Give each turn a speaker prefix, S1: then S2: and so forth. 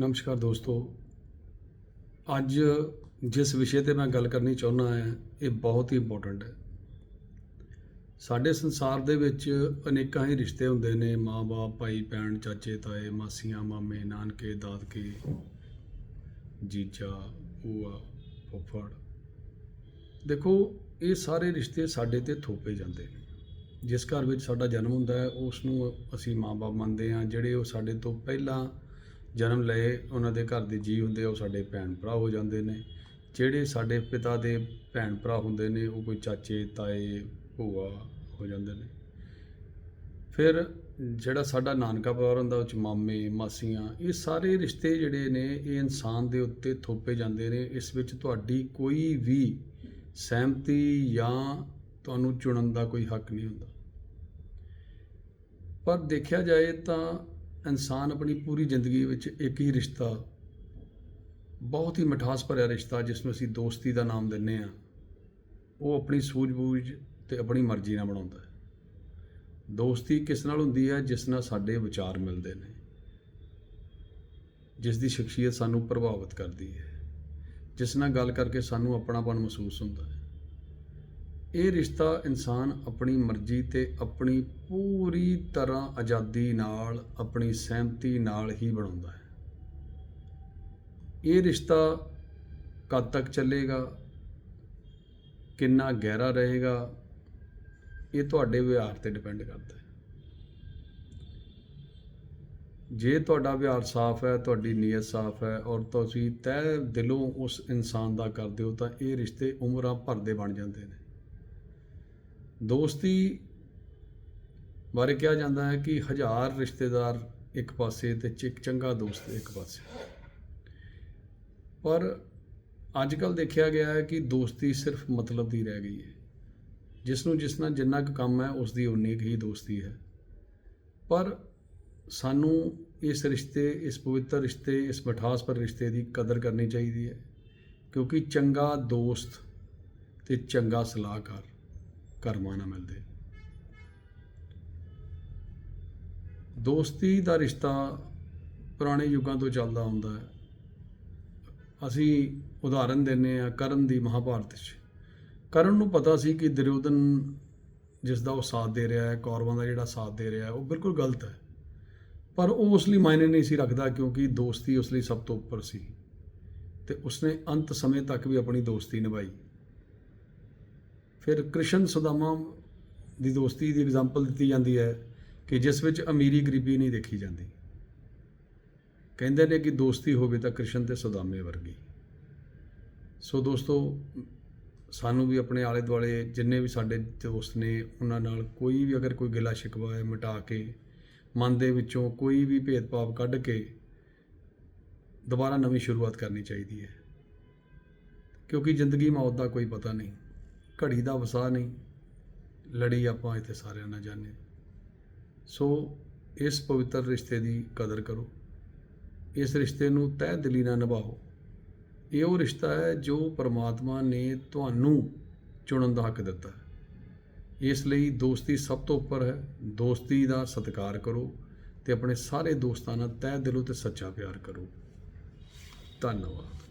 S1: ਨਮਸਕਾਰ ਦੋਸਤੋ। ਅੱਜ ਜਿਸ ਵਿਸ਼ੇ ਤੇ ਮੈਂ ਗੱਲ ਕਰਨੀ ਚਾਹੁੰਦਾ ਹਾਂ, ਇਹ ਬਹੁਤ ਹੀ ਇੰਪੋਰਟੈਂਟ ਹੈ। ਸਾਡੇ ਸੰਸਾਰ ਦੇ ਵਿੱਚ ਅਨੇਕਾਂ ਹੀ ਰਿਸ਼ਤੇ ਹੁੰਦੇ ਨੇ, ਮਾਂ-ਬਾਪ, ਭਾਈ, ਭੈਣ, ਚਾਚੇ, ਤਾਏ, ਮਾਸੀਆਂ, ਮਾਮੇ, ਨਾਨਕੇ, ਦਾਦਕੇ, ਜੀਜਾ, ਭੂਆ, ਫੁੱਫੜ। ਦੇਖੋ, ਇਹ ਸਾਰੇ ਰਿਸ਼ਤੇ ਸਾਡੇ ਤੇ ਥੋਪੇ ਜਾਂਦੇ ਨੇ। ਜਿਸ ਘਰ ਵਿੱਚ ਸਾਡਾ ਜਨਮ ਹੁੰਦਾ ਹੈ, ਉਸ ਨੂੰ ਅਸੀਂ ਮਾਂ-ਬਾਪ ਮੰਨਦੇ ਹਾਂ, ਜਿਹੜੇ ਉਹ ਸਾਡੇ ਤੋਂ ਪਹਿਲਾਂ ਜਨਮ ਲਏ ਉਹਨਾਂ ਦੇ ਘਰ ਦੇ ਜੀ ਹੁੰਦੇ ਆ, ਉਹ ਸਾਡੇ ਭੈਣ ਭਰਾ ਹੋ ਜਾਂਦੇ ਨੇ। ਜਿਹੜੇ ਸਾਡੇ ਪਿਤਾ ਦੇ ਭੈਣ ਭਰਾ ਹੁੰਦੇ ਨੇ ਉਹ ਕੋਈ ਚਾਚੇ ਤਾਏ ਭੂਆ ਹੋ ਜਾਂਦੇ ਨੇ। ਫਿਰ ਜਿਹੜਾ ਸਾਡਾ ਨਾਨਕਾ ਪਰਿਵਾਰ ਹੁੰਦਾ ਉਹ ਚ ਮਾਮੇ ਮਾਸੀਆਂ ਇਹ ਸਾਰੇ ਰਿਸ਼ਤੇ ਜਿਹੜੇ ਨੇ ਇਹ ਇਨਸਾਨ ਦੇ ਉੱਤੇ ਥੋਪੇ ਜਾਂਦੇ ਨੇ। ਇਸ ਵਿੱਚ ਤੁਹਾਡੀ ਕੋਈ ਵੀ ਸਹਿਮਤੀ ਜਾਂ ਤੁਹਾਨੂੰ ਚੁਣਨ ਦਾ ਕੋਈ ਹੱਕ ਨਹੀਂ ਹੁੰਦਾ। ਪਰ ਦੇਖਿਆ ਜਾਏ ਤਾਂ ਇਨਸਾਨ ਆਪਣੀ ਪੂਰੀ ਜ਼ਿੰਦਗੀ ਵਿੱਚ ਇੱਕ ਹੀ ਰਿਸ਼ਤਾ, ਬਹੁਤ ਹੀ ਮਿਠਾਸ ਭਰਿਆ ਰਿਸ਼ਤਾ ਜਿਸ ਨੂੰ ਅਸੀਂ ਦੋਸਤੀ ਦਾ ਨਾਮ ਦਿੰਨੇ ਆ, ਉਹ ਆਪਣੀ ਸੂਝ-ਬੂਝ ਤੇ ਆਪਣੀ ਮਰਜ਼ੀ ਨਾਲ ਬਣਾਉਂਦਾ ਹੈ। ਦੋਸਤੀ ਕਿਸ ਨਾਲ ਹੁੰਦੀ ਹੈ? ਜਿਸ ਨਾਲ ਸਾਡੇ ਵਿਚਾਰ ਮਿਲਦੇ ਨੇ। ਜਿਸ ਦੀ ਸ਼ਖਸੀਅਤ ਸਾਨੂੰ ਪ੍ਰਭਾਵਿਤ ਕਰਦੀ ਹੈ। ਜਿਸ ਨਾਲ ਗੱਲ ਕਰਕੇ ਸਾਨੂੰ ਆਪਣਾਪਨ ਮਹਿਸੂਸ ਹੁੰਦਾ ਹੈ। ਇਹ ਰਿਸ਼ਤਾ ਇਨਸਾਨ ਆਪਣੀ ਮਰਜ਼ੀ ਤੇ ਆਪਣੀ ਪੂਰੀ ਤਰ੍ਹਾਂ ਆਜ਼ਾਦੀ ਨਾਲ, ਆਪਣੀ ਸਹਿਮਤੀ ਨਾਲ ਹੀ ਬਣਾਉਂਦਾ ਹੈ। ਇਹ ਰਿਸ਼ਤਾ ਕਦ ਤੱਕ ਚੱਲੇਗਾ? ਕਿੰਨਾ ਗਹਿਰਾ ਰਹੇਗਾ? ਇਹ ਤੁਹਾਡੇ ਵਿਹਾਰ ਤੇ ਡਿਪੈਂਡ ਕਰਦਾ ਹੈ। ਜੇ ਤੁਹਾਡਾ ਵਿਹਾਰ ਸਾਫ਼ ਹੈ, ਤੁਹਾਡੀ ਨੀਅਤ ਸਾਫ਼ ਹੈ ਔਰ ਤੁਸੀਂ ਤਹਿ ਦਿਲੋਂ ਉਸ ਇਨਸਾਨ ਦਾ ਕਰਦੇ ਹੋ ਤਾਂ ਇਹ ਰਿਸ਼ਤੇ ਉਮਰਾਂ ਭਰ ਦੇ ਬਣ ਜਾਂਦੇ ਨੇ। ਦੋਸਤੀ ਬਾਰੇ ਕਿਹਾ ਜਾਂਦਾ ਹੈ ਕਿ ਹਜ਼ਾਰ ਰਿਸ਼ਤੇਦਾਰ ਇੱਕ ਪਾਸੇ ਤੇ ਇੱਕ ਚੰਗਾ ਦੋਸਤ ਇੱਕ ਪਾਸੇ। ਪਰ ਅੱਜ ਕੱਲ ਦੇਖਿਆ ਗਿਆ ਹੈ ਕਿ ਦੋਸਤੀ ਸਿਰਫ ਮਤਲਬ ਦੀ ਰਹਿ ਗਈ ਹੈ। ਜਿਸ ਨੂੰ ਜਿਸ ਨਾਲ ਜਿੰਨਾ ਕੁ ਕੰਮ ਹੈ ਉਸ ਦੀ ਉਨੀ ਹੀ ਦੋਸਤੀ ਹੈ। ਪਰ ਸਾਨੂੰ ਇਸ ਰਿਸ਼ਤੇ, ਇਸ ਪਵਿੱਤਰ ਰਿਸ਼ਤੇ, ਇਸ ਮਿਠਾਸ ਭਰੇ ਰਿਸ਼ਤੇ ਦੀ ਕਦਰ ਕਰਨੀ ਚਾਹੀਦੀ ਹੈ, ਕਿਉਂਕਿ ਚੰਗਾ ਦੋਸਤ ਤੇ ਚੰਗਾ ਸਲਾਹਕਾਰ ਕਰਮਾਂ ਨਾਲ ਮਿਲਦੇ। ਦੋਸਤੀ ਦਾ ਰਿਸ਼ਤਾ ਪੁਰਾਣੇ ਯੁੱਗਾਂ ਤੋਂ ਚੱਲਦਾ ਆਉਂਦਾ ਹੈ। ਅਸੀਂ ਉਦਾਹਰਨ ਦਿੰਨੇ ਆ ਕਰਨ ਦੀ ਮਹਾਭਾਰਤ 'ਚ। ਕਰਨ ਨੂੰ ਪਤਾ ਸੀ ਕਿ ਦੁਰਯੋਧਨ ਜਿਸ ਦਾ ਉਹ ਸਾਥ ਦੇ ਰਿਹਾ ਹੈ, ਕੌਰਵਾਂ ਦਾ ਜਿਹੜਾ ਸਾਥ ਦੇ ਰਿਹਾ ਹੈ, ਉਹ ਬਿਲਕੁਲ ਗਲਤ ਹੈ। ਪਰ ਉਹ ਉਸ ਲਈ ਮਾਇਨੇ ਨਹੀਂ ਸੀ ਰੱਖਦਾ ਕਿਉਂਕਿ ਦੋਸਤੀ ਉਸ ਲਈ ਸਭ ਤੋਂ ਉੱਪਰ ਸੀ। ਤੇ ਉਸਨੇ ਅੰਤ ਸਮੇਂ ਤੱਕ ਵੀ ਆਪਣੀ ਦੋਸਤੀ ਨਿਭਾਈ। ਫਿਰ ਕ੍ਰਿਸ਼ਨ ਸੁਦਾਮਾ ਦੀ ਦੋਸਤੀ ਦੀ ਐਗਜ਼ਾਮਪਲ ਦਿੱਤੀ ਜਾਂਦੀ ਹੈ ਕਿ ਜਿਸ ਵਿੱਚ ਅਮੀਰੀ ਗਰੀਬੀ ਨਹੀਂ ਦੇਖੀ ਜਾਂਦੀ। ਕਹਿੰਦੇ ਨੇ ਕਿ ਦੋਸਤੀ ਹੋਵੇ ਤਾਂ ਕ੍ਰਿਸ਼ਨ ਤੇ ਸੁਦਾਮੇ ਵਰਗੀ। ਸੋ ਦੋਸਤੋ, ਸਾਨੂੰ ਵੀ ਆਪਣੇ ਆਲੇ ਦੁਆਲੇ ਜਿੰਨੇ ਵੀ ਸਾਡੇ ਦੋਸਤ ਨੇ, ਉਹਨਾਂ ਨਾਲ ਕੋਈ ਵੀ ਅਗਰ ਕੋਈ ਗਿਲਾ ਸ਼ਿਕਵਾ ਹੈ ਮਿਟਾ ਕੇ, ਮਨ ਦੇ ਵਿੱਚੋਂ ਕੋਈ ਵੀ ਭੇਦਭਾਵ ਕੱਢ ਕੇ, ਦੁਬਾਰਾ ਨਵੀਂ ਸ਼ੁਰੂਆਤ ਕਰਨੀ ਚਾਹੀਦੀ ਹੈ। ਕਿਉਂਕਿ ਜ਼ਿੰਦਗੀ ਮੌਤ ਦਾ ਕੋਈ ਪਤਾ ਨਹੀਂ। ਘੜੀ ਦਾ ਵਸਾ ਨਹੀਂ, ਲੜੀ ਆਪਾਂ ਇੱਥੇ ਸਾਰਿਆਂ ਨਾਲ ਜਾਣੇ ਸੋ ਇਸ ਪਵਿੱਤਰ ਰਿਸ਼ਤੇ ਦੀ ਕਦਰ ਕਰੋ। ਇਸ ਰਿਸ਼ਤੇ ਨੂੰ ਤਹਿ ਦਿਲੀ ਨਾਲ ਨਿਭਾਓ। ਇਹ ਉਹ ਰਿਸ਼ਤਾ ਹੈ ਜੋ ਪਰਮਾਤਮਾ ਨੇ ਤੁਹਾਨੂੰ ਚੁਣਨ ਦਾ ਹੱਕ ਦਿੱਤਾ ਇਸ ਲਈ ਦੋਸਤੀ ਸਭ ਤੋਂ ਉੱਪਰ ਹੈ। ਦੋਸਤੀ ਦਾ ਸਤਿਕਾਰ ਕਰੋ ਤੇ ਆਪਣੇ ਸਾਰੇ ਦੋਸਤਾਂ ਨਾਲ ਤਹਿ ਦਿਲੋਂ ਤੇ ਸੱਚਾ ਪਿਆਰ ਕਰੋ। ਧੰਨਵਾਦ।